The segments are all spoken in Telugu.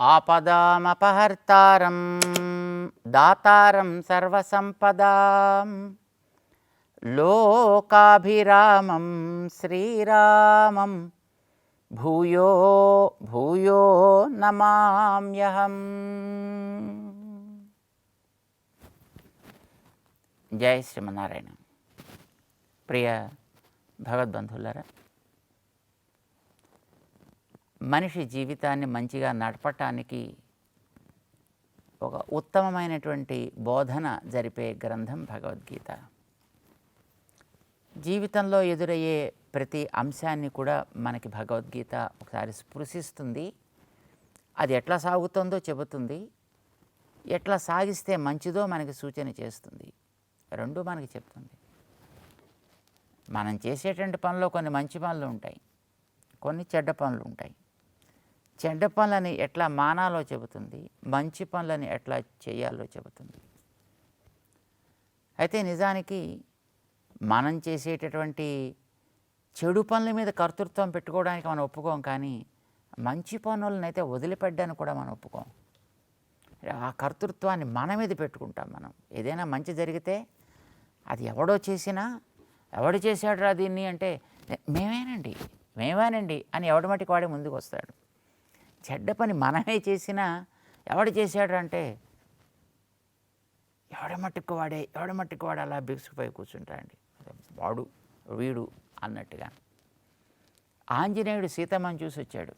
ఆపదామపహర్తారం దాతారం సర్వసంపదాం. లోకాభిరామం శ్రీరామం భూయో భూయో నమామ్యహం. జై శ్రీమన్నారాయణ. ప్రియ భగవద్బంధువులారా మనిషి జీవితాన్ని మంచిగా నడపటానికి ఒక ఉత్తమమైనటువంటి బోధన జరిపే గ్రంథం భగవద్గీత. జీవితంలో ఎదురయ్యే ప్రతి అంశాన్ని కూడా మనకి భగవద్గీత ఒకసారి స్పృశిస్తుంది. అది ఎట్లా సాగుతుందో చెబుతుంది. ఎట్లా సాగిస్తే మంచిదో మనకి సూచన చేస్తుంది. రెండు మనకి చెప్తుంది. మనం చేసేటువంటి పనులు కొన్ని మంచి పనులు ఉంటాయి. కొన్ని చెడ్డ పనులు ఉంటాయి. చెడ్డ పనులని ఎట్లా మానాలో చెబుతుంది మంచి పనులని ఎట్లా చేయాలో చెబుతుంది. అయితే నిజానికి మనం చేసేటటువంటి చెడు పనుల మీద కర్తృత్వం పెట్టుకోవడానికి మనం ఒప్పుకోం కానీ మంచి పనులను అయితే వదిలిపెట్టడానికి కూడా మనం ఒప్పుకోం. ఆ కర్తృత్వాన్ని మన మీద పెట్టుకుంటాం మనం. ఏదైనా మంచి జరిగితే అది ఎవడో చేసినా ఎవడు చేశాడురా దీన్ని అంటే మేమేనండి మేమేనండి అని ఎవడమటికి వాడే ముందుకు వస్తాడు చెడ్డ పని మనమే చేసినా ఎవడు చేశాడు అంటే ఎవడ మట్టుకు వాడే ఎవడ మట్టుకు వాడు అలా బిగుసుకుపోయి కూర్చుంటాడండి. వాడు వీడు అన్నట్టుగా. ఆంజనేయుడు సీతమ్మని చూసి వచ్చాడు.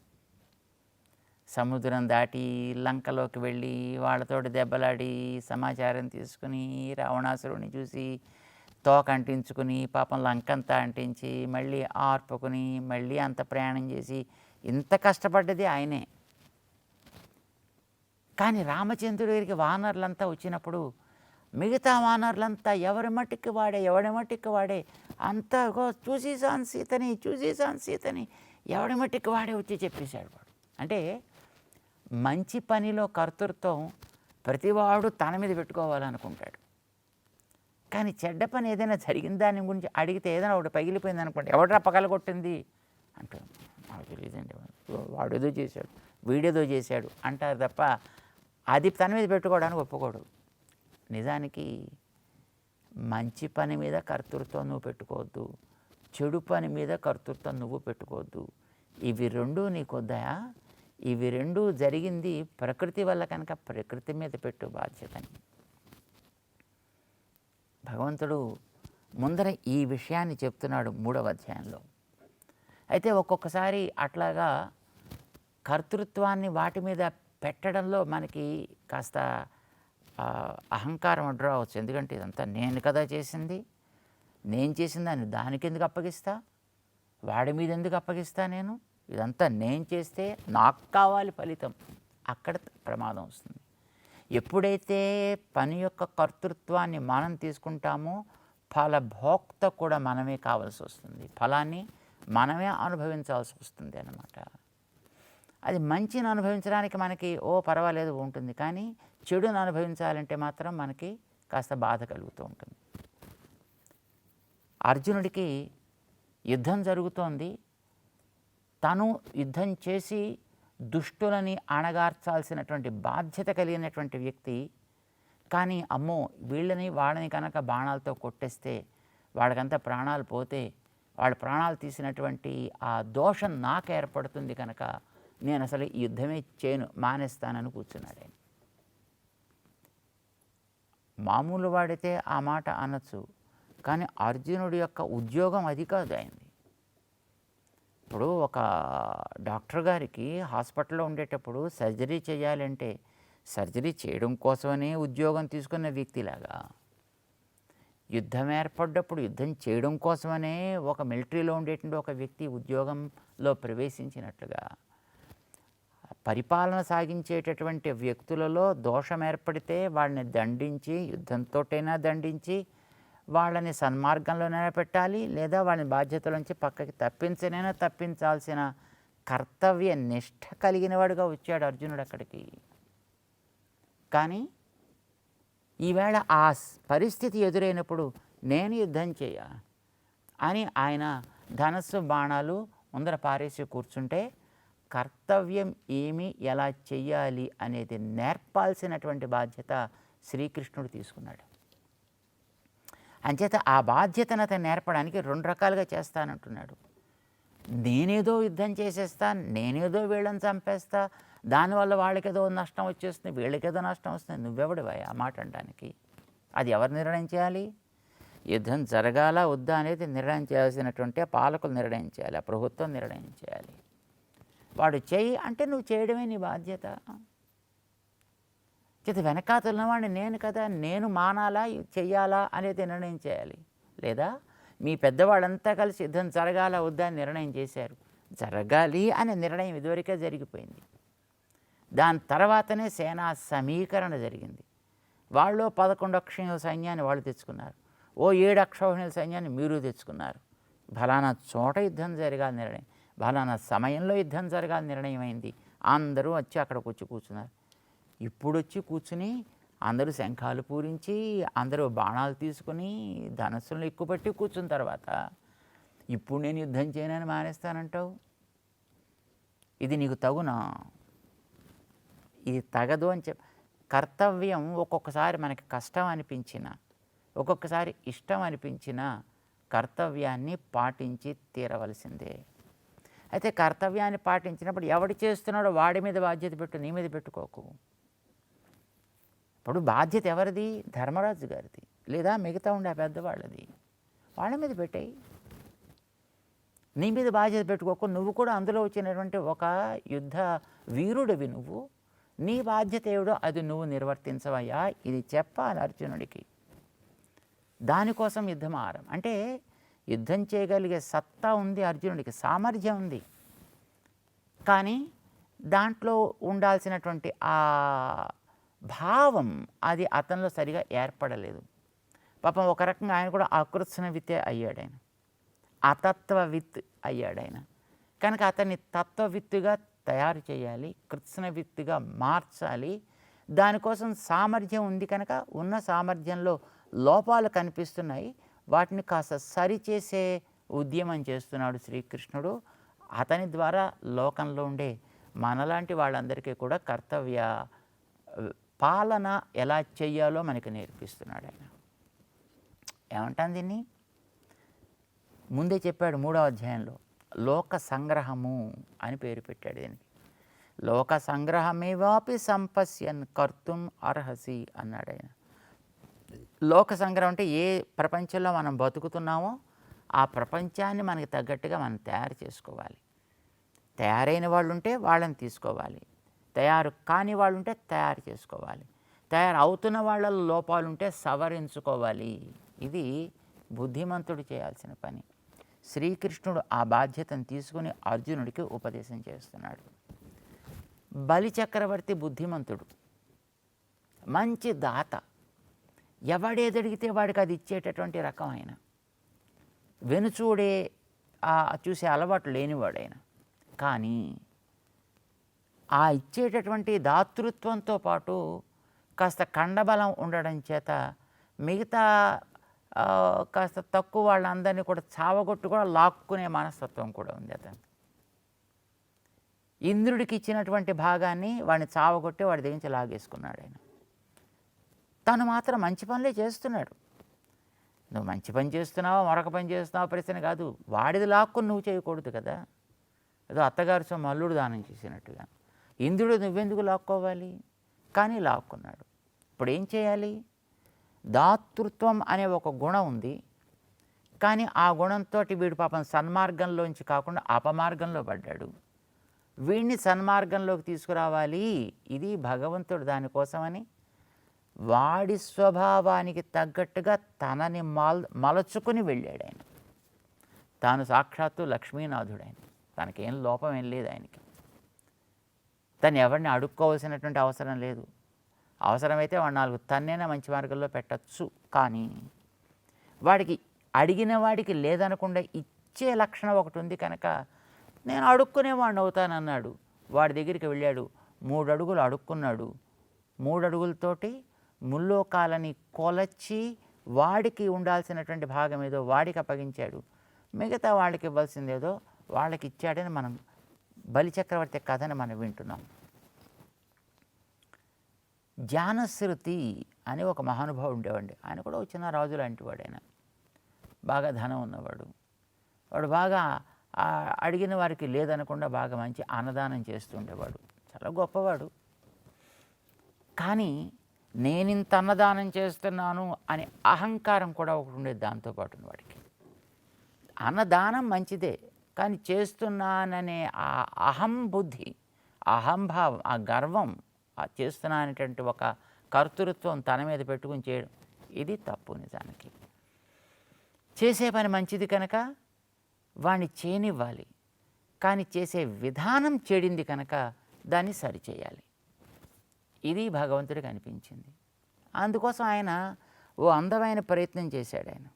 సముద్రం దాటి లంకలోకి వెళ్ళి వాళ్ళతోటి దెబ్బలాడి సమాచారం తీసుకుని రావణాసురుడిని చూసి తోక అంటించుకుని పాపం లంకంతా అంటించి మళ్ళీ ఆర్పుకుని మళ్ళీ అంత ప్రయాణం చేసి ఇంత కష్టపడ్డది ఆయనే. కానీ రామచంద్రుడి దగ్గరికి వానర్లంతా వచ్చినప్పుడు మిగతా వానర్లంతా ఎవరి మట్టికి వాడే ఎవడి మట్టికి వాడే అంతా చూసేసాను సీతని చూసేసాను సీతని ఎవడి మట్టికి వాడే వచ్చి చెప్పేశాడు వాడు. అంటే మంచి పనిలో కర్తృత్వం ప్రతివాడు తన మీద పెట్టుకోవాలనుకుంటాడు. కానీ చెడ్డ పని ఏదైనా జరిగిన దాని గురించి అడిగితే ఏదైనా ఒకటి పగిలిపోయింది అనుకోండి ఎవడరా పగలగొట్టింది అంటే నాకు తెలియదండి వాడేదో చేశాడు వీడేదో చేశాడు అంటారు తప్ప అది తన మీద పెట్టుకోవడానికి ఒప్పుకోడు. నిజానికి మంచి పని మీద కర్తృత్వం నువ్వు పెట్టుకోవద్దు చెడు పని మీద కర్తృత్వం నువ్వు పెట్టుకోవద్దు. ఇవి రెండు నీకొద్దాయా ఇవి రెండు జరిగింది ప్రకృతి వల్ల కనుక ప్రకృతి మీద పెట్టు బాధ్యతని. భగవంతుడు ముందర ఈ విషయాన్ని చెప్తున్నాడు మూడవ అధ్యాయంలో. అయితే ఒక్కొక్కసారి అట్లాగా కర్తృత్వాన్ని వాటి మీద పెట్టడంలో మనకి కాస్త అహంకారం అడ్డు రావచ్చు ఎందుకంటే ఇదంతా నేను కదా చేసింది. నేను చేసిన దాన్ని దానికి ఎందుకు అప్పగిస్తా? వాడి మీద ఎందుకు అప్పగిస్తా నేను? ఇదంతా నేను చేస్తే నాకు కావాలి ఫలితం. అక్కడ ప్రమాదం వస్తుంది. ఎప్పుడైతే పని యొక్క కర్తృత్వాన్ని మనం తీసుకుంటామో ఫలభోక్త కూడా మనమే కావాల్సి వస్తుంది. ఫలాన్ని మనమే అనుభవించాల్సి వస్తుంది అన్నమాట. అది మంచిని అనుభవించడానికి మనకి ఓ పర్వాలేదు ఉంటుంది. కానీ చెడును అనుభవించాలంటే మాత్రం మనకి కాస్త బాధ కలుగుతూ ఉంటుంది. అర్జునుడికి యుద్ధం జరుగుతోంది. తను యుద్ధం చేసి దుష్టులని అణగార్చాల్సినటువంటి బాధ్యత కలిగినటువంటి వ్యక్తి. కానీ అమ్మో వీళ్ళని వాళ్ళని కనుక బాణాలతో కొట్టేస్తే వాళ్ళకంతా ప్రాణాలు పోతే వాళ్ళ ప్రాణాలు తీసినటువంటి ఆ దోషం నాకు ఏర్పడుతుంది కనుక నేను అసలు ఈ యుద్ధమే చేయను మానేస్తానని కూర్చున్నాడు ఆయన. మామూలు వాడితే ఆ మాట అనొచ్చు కానీ అర్జునుడి యొక్క ఉద్యోగం అది కాదు ఆయనది. ఇప్పుడు ఒక డాక్టర్ గారికి హాస్పిటల్లో ఉండేటప్పుడు సర్జరీ చేయాలంటే సర్జరీ చేయడం కోసమనే ఉద్యోగం తీసుకున్న వ్యక్తిలాగా యుద్ధం ఏర్పడ్డప్పుడు యుద్ధం చేయడం కోసమనే ఒక మిలిటరీలో ఉండేటువంటి ఒక వ్యక్తి ఉద్యోగంలో ప్రవేశించినట్లుగా పరిపాలన సాగించేటటువంటి వ్యక్తులలో దోషం ఏర్పడితే వాళ్ళని దండించి యుద్ధంతోటైనా దండించి వాళ్ళని సన్మార్గంలోనైనా పెట్టాలి లేదా వాళ్ళని బాధ్యతల నుంచి పక్కకి తప్పించనైనా తప్పించాల్సిన కర్తవ్య నిష్ఠ కలిగిన వాడుగా వచ్చాడు అర్జునుడు అక్కడికి. కానీ ఈవేళ ఆ పరిస్థితి ఎదురైనప్పుడు నేను యుద్ధం చేయ అని ఆయన ధనస్సు బాణాలు ముందర పారేసి కూర్చుంటే కర్తవ్యం ఏమి ఎలా చెయ్యాలి అనేది నేర్పాల్సినటువంటి బాధ్యత శ్రీకృష్ణుడు తీసుకున్నాడు. అంచేత ఆ బాధ్యతను అతను నేర్పడానికి రెండు రకాలుగా చేస్తానంటున్నాడు. నేనేదో యుద్ధం చేసేస్తా నేనేదో వీళ్ళని చంపేస్తా దానివల్ల వాళ్ళకేదో నష్టం వచ్చేస్తుంది వీళ్ళకేదో నష్టం వస్తుంది నువ్వెవడివా ఆ మాట అనడానికి? అది ఎవరు నిర్ణయం చేయాలి? యుద్ధం జరగాల వద్దా అనేది నిర్ణయం చేయాల్సినటువంటి పాలకులు నిర్ణయం చేయాలి ఆ ప్రభుత్వం నిర్ణయం చేయాలి. వాడు చేయి అంటే నువ్వు చేయడమే నీ బాధ్యత. చేత వెనకాతల వాడిని నేను కదా నేను మానాలా చెయ్యాలా అనేది నిర్ణయం చేయాలి. లేదా మీ పెద్దవాళ్ళంతా కలిసి యుద్ధం జరగాల వద్దా అని నిర్ణయం చేశారు. జరగాలి అనే నిర్ణయం ఇదివరకే జరిగిపోయింది. దాని తర్వాతనే సేనా సమీకరణ జరిగింది. వాళ్ళు పదకొండు అక్షయ సైన్యాన్ని వాళ్ళు తెచ్చుకున్నారు. ఓ ఏడు అక్షౌహిణుల సైన్యాన్ని మీరు తెచ్చుకున్నారు. ఫలానా చోట యుద్ధం జరగాలి నిర్ణయం. ఫలానా సమయంలో యుద్ధం జరగాలి నిర్ణయమైంది. అందరూ వచ్చి అక్కడికి వచ్చి కూర్చున్నారు. ఇప్పుడు వచ్చి కూర్చుని అందరూ శంఖాలు పూరించి అందరూ బాణాలు తీసుకుని ధనస్సులను ఎక్కుపెట్టి కూర్చున్న తర్వాత ఇప్పుడు నేను యుద్ధం చేయనని మానేస్తానంటావు? ఇది నీకు తగునా? ఇది తగదు అని చెప్పి కర్తవ్యం ఒక్కొక్కసారి మనకి కష్టం అనిపించిన ఒక్కొక్కసారి ఇష్టం అనిపించిన కర్తవ్యాన్ని పాటించి తీరవలసిందే. అయితే కర్తవ్యాన్ని పాటించినప్పుడు ఎవడు చేస్తున్నాడో వాడి మీద బాధ్యత పెట్టు నీ మీద పెట్టుకోకు. ఇప్పుడు బాధ్యత ఎవరిది? ధర్మరాజు గారిది. లేదా మిగతా ఉండే ఆ పెద్దవాళ్ళది. వాళ్ళ మీద పెట్టాయి. నీ మీద బాధ్యత పెట్టుకోకు. నువ్వు కూడా అందులో వచ్చినటువంటి ఒక యుద్ధ వీరుడివి నువ్వు. నీ బాధ్యత ఏడో అది నువ్వు నిర్వర్తించవయ్యా. ఇది చెప్పాలి అర్జునుడికి. దానికోసం యుద్ధం ఆరం. అంటే యుద్ధం చేయగలిగే సత్తా ఉంది అర్జునుడికి సామర్థ్యం ఉంది. కానీ దాంట్లో ఉండాల్సినటువంటి ఆ భావం అది అతనిలో సరిగా ఏర్పడలేదు. పాపం ఒక రకంగా ఆయన కూడా ఆకృత్సన విత్తే అయ్యాడు ఆయన. అతత్వవిత్ అయ్యాడు ఆయన. కనుక అతన్ని తత్వవిత్తుగా తయారు చేయాలి కృత్సనవిత్తుగా మార్చాలి. దానికోసం సామర్థ్యం ఉంది కనుక ఉన్న సామర్థ్యంలో లోపాలు కనిపిస్తున్నాయి. వాటిని కాస్త సరిచేసే ఉద్యమం చేస్తున్నాడు శ్రీకృష్ణుడు. అతని ద్వారా లోకంలో ఉండే మనలాంటి వాళ్ళందరికీ కూడా కర్తవ్య పాలన ఎలా చెయ్యాలో మనకి నేర్పిస్తున్నాడు ఆయన. ఏమంటాను దీన్ని? ముందే చెప్పాడు మూడవ అధ్యాయంలో లోక సంగ్రహము అని పేరు పెట్టాడు దీనికి. లోక సంగ్రహమేవాపి సంపశ్యన్ కర్తుం అర్హసి అన్నాడు ఆయన. లోక సంగ్రహం అంటే ఏ ప్రపంచంలో మనం బతుకుతున్నామో ఆ ప్రపంచాన్ని మనకి తగ్గట్టుగా మనం తయారు చేసుకోవాలి. తయారైన వాళ్ళు ఉంటే వాళ్ళని తీసుకోవాలి. తయారు కాని వాళ్ళు ఉంటే తయారు చేసుకోవాలి. తయారు అవుతున్న వాళ్ళ లోపాలు ఉంటే సవరించుకోవాలి. ఇది బుద్ధిమంతుడు చేయాల్సిన పని. శ్రీకృష్ణుడు ఆ బాధ్యతను తీసుకుని అర్జునుడికి ఉపదేశం చేస్తున్నాడు. బలి చక్రవర్తి బుద్ధిమంతుడు. మంచి దాత. ఎవడేదడిగితే వాడికి అది ఇచ్చేటటువంటి రకం ఆయన. వెనుచూడే ఆ చూసే అలవాటు లేనివాడైన. కానీ ఆ ఇచ్చేటటువంటి దాతృత్వంతో పాటు కాస్త కండబలం ఉండడం చేత మిగతా కాస్త తక్కువ వాళ్ళందరినీ కూడా చావగొట్టు కూడా లాక్కునే మనస్తత్వం కూడా ఉంది అతను. ఇంద్రుడికి ఇచ్చినటువంటి భాగాన్ని వాడిని చావగొట్టి వాడి దగ్గర నుంచి లాగేసుకున్నాడు ఆయన. తను మాత్రం మంచి పనులే చేస్తున్నాడు. నువ్వు మంచి పని చేస్తున్నావా మరొక పని చేస్తున్నావా ప్రశ్న కాదు. వాడిది లాక్కుని నువ్వు చేయకూడదు కదా. ఏదో అత్తగారు సొమ్ము అల్లుడు దానం చేసినట్టుగా. ఇంద్రుడు నువ్వెందుకు లాక్కోవాలి? కానీ లాక్కున్నాడు. ఇప్పుడు ఏం చేయాలి? దాతృత్వం అనే ఒక గుణం ఉంది. కానీ ఆ గుణంతో వీడు పాపం సన్మార్గంలోంచి కాకుండా అపమార్గంలో పడ్డాడు. వీడిని సన్మార్గంలోకి తీసుకురావాలి. ఇది భగవంతుడు దానికోసమని వాడి స్వభావానికి తగ్గట్టుగా తనని మల్ మలచుకుని వెళ్ళాడు ఆయన. తాను సాక్షాత్తు లక్ష్మీనాథుడు ఆయన తనకేం లోపం ఏం లేదు ఆయనకి. తను ఎవరిని అడుక్కోవాల్సినటువంటి అవసరం లేదు. అవసరమైతే వాడు నాలుగు తన్నేనా మంచి మార్గంలో పెట్టచ్చు. కానీ వాడికి అడిగిన వాడికి లేదనకుండా ఇచ్చే లక్షణం ఒకటి ఉంది కనుక నేను అడుక్కునేవాడిని అవుతానన్నాడు. వాడి దగ్గరికి వెళ్ళాడు. మూడు అడుగులు అడుక్కున్నాడు. మూడు అడుగులతోటి ముల్లోకాలని కొలచి వాడికి ఉండాల్సినటువంటి భాగం ఏదో వాడికి అప్పగించాడు. మిగతా వాళ్ళకి ఇవ్వాల్సిందేదో వాళ్ళకి ఇచ్చాడని మనం బలిచక్రవర్తి కథను మనం వింటున్నాం. జానశ్రుతి అని ఒక మహానుభావుడు ఉండేవాడి. ఆయన కూడా వచ్చిన రాజు లాంటి వాడు ఆయన. బాగా ధనం ఉన్నవాడు. వాడు బాగా అడిగిన వారికి లేదనకుండా బాగా మంచి అన్నదానం చేస్తుండేవాడు చాలా గొప్పవాడు. కానీ నేనింత అన్నదానం చేస్తున్నాను అనే అహంకారం కూడా ఒకటి ఉండేది దాంతోపాటు వాడికి. అన్నదానం మంచిదే కానీ చేస్తున్నాననే ఆ అహం బుద్ధి అహంభావం ఆ గర్వం చేస్తున్నా అనేటువంటి ఒక కర్తృత్వం తన మీద పెట్టుకుని చేయడం ఇది తప్పు నిజానికి. చేసే పని మంచిది కనుక వాణ్ణి చేయనివ్వాలి కానీ చేసే విధానం చెడింది కనుక దాన్ని సరిచేయాలి. ఇది భగవంతుడికి అనిపించింది. అందుకోసం ఆయన ఓ అందమైన ప్రయత్నం చేశాడు ఆయన.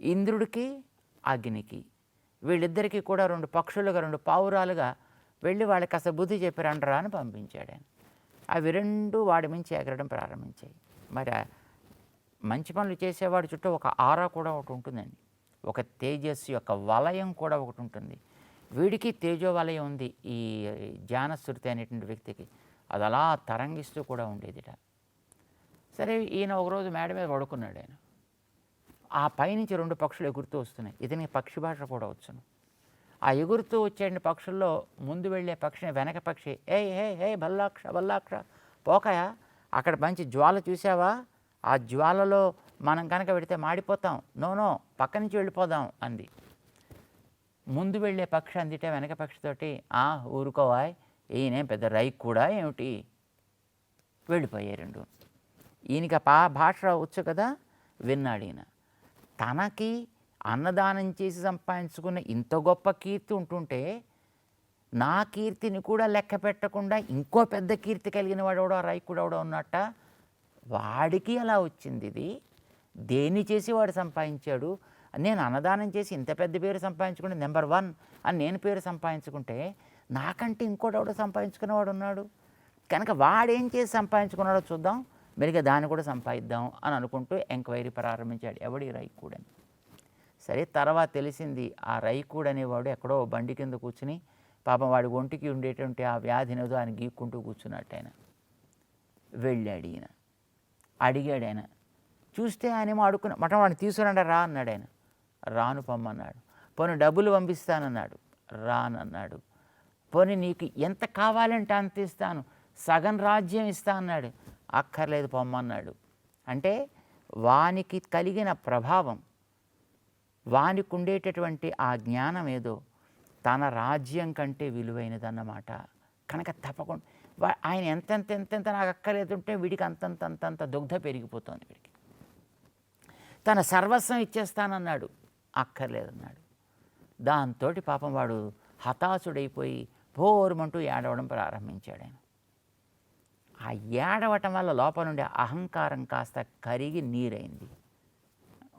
ఇంద్రుడికి అగ్నికి వీళ్ళిద్దరికీ కూడా రెండు పక్షులుగా రెండు పావురాలుగా వెళ్ళి వాళ్ళకి కాస్త బుద్ధి చెప్పిరండరా అని పంపించాడు ఆయన. అవి రెండు వాడి మించి ఎగరడం ప్రారంభించాయి. మరి మంచి పనులు చేసేవాడి చుట్టూ ఒక ఆరా కూడా ఒకటి ఉంటుందండి. ఒక తేజస్సు యొక్క వలయం కూడా ఒకటి ఉంటుంది. వీడికి తేజో వలయం ఉంది ఈ జానశ్రుతి అనేటువంటి వ్యక్తికి. అది అలా తరంగిస్తూ కూడా ఉండేదిట. సరే ఈయన ఒకరోజు మేడ మీద పడుకున్నాడు ఆయన. ఆ పైనుంచి రెండు పక్షులు ఎగురుతూ వస్తున్నాయి. ఇతనికి పక్షి భాష కూడా వచ్చును. ఆ ఎగురుతూ వచ్చే పక్షుల్లో ముందు వెళ్ళే పక్షిని వెనక పక్షి ఏ హే హే బల్లాక్ష బల్లాక్ష పోకయా? అక్కడ మంచి జ్వాల చూసావా ఆ జ్వాలలో మనం కనుక పెడితే మాడిపోతాం. నో నో పక్క నుంచి వెళ్ళిపోదాం అంది. ముందు వెళ్ళే పక్షి అందిటే వెనక పక్షితోటి ఆ ఊరుకోవాయ్ ఈయనేం పెద్ద రైక్ కూడా ఏమిటి? వెళ్ళిపోయాయి రెండు ఈయనకి ఆ పా భాష వచ్చు కదా? విన్నాడు ఈయన తనకి అన్నదానం చేసి సంపాదించుకున్న ఇంత గొప్ప కీర్తి ఉంటుంటే నా కీర్తిని కూడా లెక్క పెట్టకుండా ఇంకో పెద్ద కీర్తి కలిగిన వాడెవడో రైకుడు ఎవడో ఉన్నట్ట? వాడికి అలా వచ్చింది ఇది. దేన్ని చేసి వాడు సంపాదించాడు? నేను అన్నదానం చేసి ఇంత పెద్ద పేరు సంపాదించుకుంటే నెంబర్ వన్ అని నేను పేరు సంపాదించుకుంటే నాకంటే ఇంకోటి ఎవడో సంపాదించుకునేవాడు ఉన్నాడు. కనుక వాడేం చేసి సంపాదించుకున్నాడో చూద్దాం. మెరుగా దాన్ని కూడా సంపాదిద్దాం అని అనుకుంటూ ఎంక్వైరీ ప్రారంభించాడు ఎవడి రైకూడని సరే తర్వాత తెలిసింది ఆ రైకూడ్ అనేవాడు ఎక్కడో బండి కింద కూర్చుని పాపం వాడి ఒంటికి ఉండేటువంటి ఆ వ్యాధినేదో ఆయన గీక్కుంటూ కూర్చున్నట్టు ఆయన. వెళ్ళాడు ఈయన. అడిగాడు ఆయన చూస్తే ఆయనేమో అడుక్కున్న మటం వాడిని తీసుకురండి రా అన్నాడు ఆయన. రాను పొమ్మన్నాడు. పోనీ డబ్బులు పంపిస్తానన్నాడు. రానన్నాడు. పోనీ నీకు ఎంత కావాలంటే అంత ఇస్తాను. సగం రాజ్యం ఇస్తా అన్నాడు. అక్కర్లేదు పొమ్మన్నాడు అంటే వానికి కలిగిన ప్రభావం వానికి ఉండేటటువంటి ఆ జ్ఞానం ఏదో తన రాజ్యం కంటే విలువైనదన్నమాట. కనుక తప్పకుండా ఆయన ఎంతెంత ఎంతెంత నాకు అక్కర్లేదుంటే వీడికి అంతంత అంతంత దుగ్ధ పెరిగిపోతుంది వీడికి. తన సర్వస్వం ఇచ్చేస్తానన్నాడు. అక్కర్లేదన్నాడు. దాంతో పాపం వాడు హతాశుడైపోయి భోరుమంటూ ఏడవడం ప్రారంభించాడు ఆయన. ఆ ఏడవటం వల్ల లోపల నుండి అహంకారం కాస్త కరిగి నీరైంది.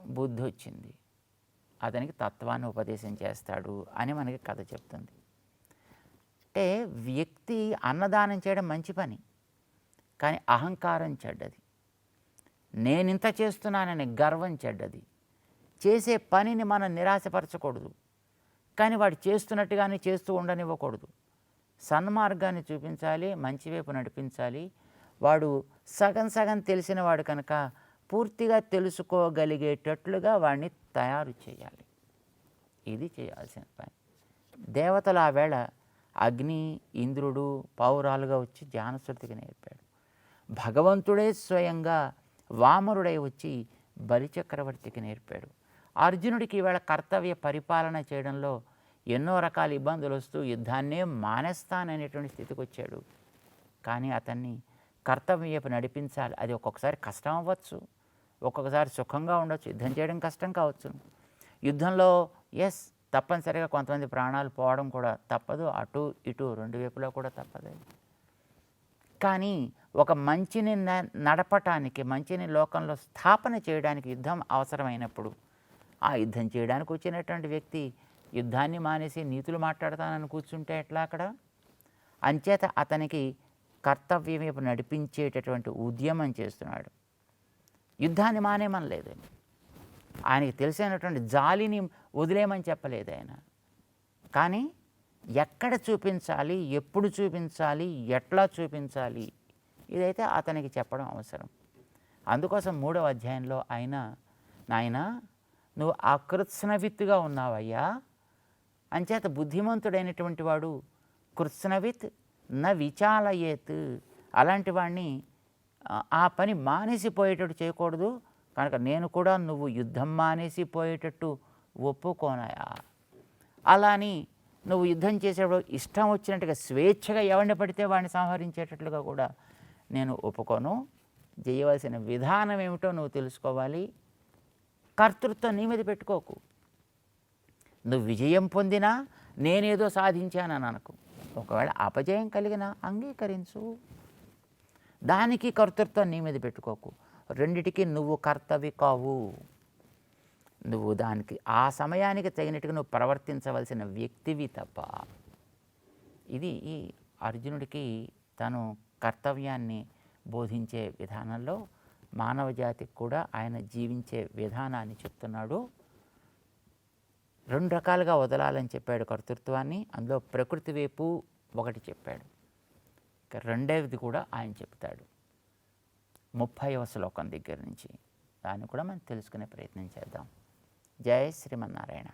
బుద్ధి వచ్చింది. అతనికి తత్వాన్ని ఉపదేశం చేస్తాడు అని మనకి కథ చెప్తుంది. అంటే వ్యక్తి అన్నదానం చేయడం మంచి పని కానీ అహంకారం చెడ్డది. నేనింత చేస్తున్నానని గర్వం చెడ్డది. చేసే పనిని మనం నిరాశపరచకూడదు. కానీ వాడు చేస్తున్నట్టుగానే చేస్తూ ఉండనివ్వకూడదు. సన్మార్గాన్ని చూపించాలి మంచి వైపు నడిపించాలి. వాడు సగం సగం తెలిసిన వాడు కనుక పూర్తిగా తెలుసుకోగలిగేటట్లుగా వాడిని తయారు చేయాలి. ఇది చేయాల్సిన పని. దేవతలు ఆ వేళ అగ్ని ఇంద్రుడు పౌరాలుగా వచ్చి జానశ్రుతికి నేర్పాడు. భగవంతుడే స్వయంగా వామరుడై వచ్చి బలిచక్రవర్తికి నేర్పాడు. అర్జునుడికి ఈవేళ కర్తవ్య పరిపాలన చేయడంలో ఎన్నో రకాల ఇబ్బందులు వస్తూ యుద్ధాన్నే మానేస్తాననేటువంటి స్థితికి వచ్చాడు. కానీ అతన్ని కర్తవ్యపు నడిపించాలి. అది ఒక్కొక్కసారి కష్టం అవ్వచ్చు. ఒక్కొక్కసారి సుఖంగా ఉండొచ్చు. యుద్ధం చేయడం కష్టం కావచ్చు. యుద్ధంలో ఎస్ తప్పనిసరిగా కొంతమంది ప్రాణాలు పోవడం కూడా తప్పదు. అటు ఇటు రెండు వైపులా కూడా తప్పదు. కానీ ఒక మంచిని నడపటానికి మంచిని లోకంలో స్థాపన చేయడానికి యుద్ధం అవసరమైనప్పుడు ఆ యుద్ధం చేయడానికి వచ్చినటువంటి వ్యక్తి యుద్ధాన్ని మానేసి నీతులు మాట్లాడతానని కూర్చుంటే ఎట్లా అక్కడ? అంచేత అతనికి కర్తవ్యం వైపు నడిపించేటటువంటి ఉద్యమం చేస్తున్నాడు. యుద్ధాన్ని మానేమనలేదు ఆయనకి తెలిసినటువంటి జాలిని వదిలేయమని చెప్పలేదు ఆయన. కానీ ఎక్కడ చూపించాలి ఎప్పుడు చూపించాలి ఎట్లా చూపించాలి ఇదైతే అతనికి చెప్పడం అవసరం. అందుకోసం మూడవ అధ్యాయంలో ఆయన నాయన నువ్వు అకృత్స్నవిత్తుగా ఉన్నావయ్యా. అంచేత బుద్ధిమంతుడైనటువంటి వాడు కృత్స్నవిత్ న విచాలయేత్. అలాంటి వాడిని ఆ, పని మానేసిపోయేటట్టు చేయకూడదు. కనుక నేను కూడా నువ్వు యుద్ధం మానేసి పోయేటట్టు ఒప్పుకోనాయా? అలా అని నువ్వు యుద్ధం చేసేటప్పుడు ఇష్టం వచ్చినట్టుగా స్వేచ్ఛగా ఎవరిని పడితే వాడిని సంహరించేటట్లుగా కూడా నేను ఒప్పుకోను. చేయవలసిన విధానం ఏమిటో నువ్వు తెలుసుకోవాలి. కర్తృత్వం నీ మీద పెట్టుకోకు. నువ్వు విజయం పొందినా నేనేదో సాధించానని అనుకో. ఒకవేళ అపజయం కలిగినా అంగీకరించు. దానికి కర్తృత్వం నీ మీద పెట్టుకోకు. రెండిటికి నువ్వు కర్తవి కావు. నువ్వు దానికి ఆ సమయానికి తగినట్టుగా నువ్వు ప్రవర్తించవలసిన వ్యక్తివి తప్ప. ఇది ఈ అర్జునుడికి తను కర్తవ్యాన్ని బోధించే విధానంలో మానవ జాతికి కూడా ఆయన జీవించే విధానాన్ని చెప్తున్నాడు. రెండు రకాలుగా వదలాలని చెప్పాడు కర్తృత్వాన్ని. అందులో ప్రకృతి వైపు ఒకటి చెప్పాడు. ఇక రెండవది కూడా ఆయన చెప్తాడు. ముప్పైవ శ్లోకం దగ్గర నుంచి. దాన్ని కూడా మనం తెలుసుకునే ప్రయత్నం చేద్దాం. జయ శ్రీమన్నారాయణ.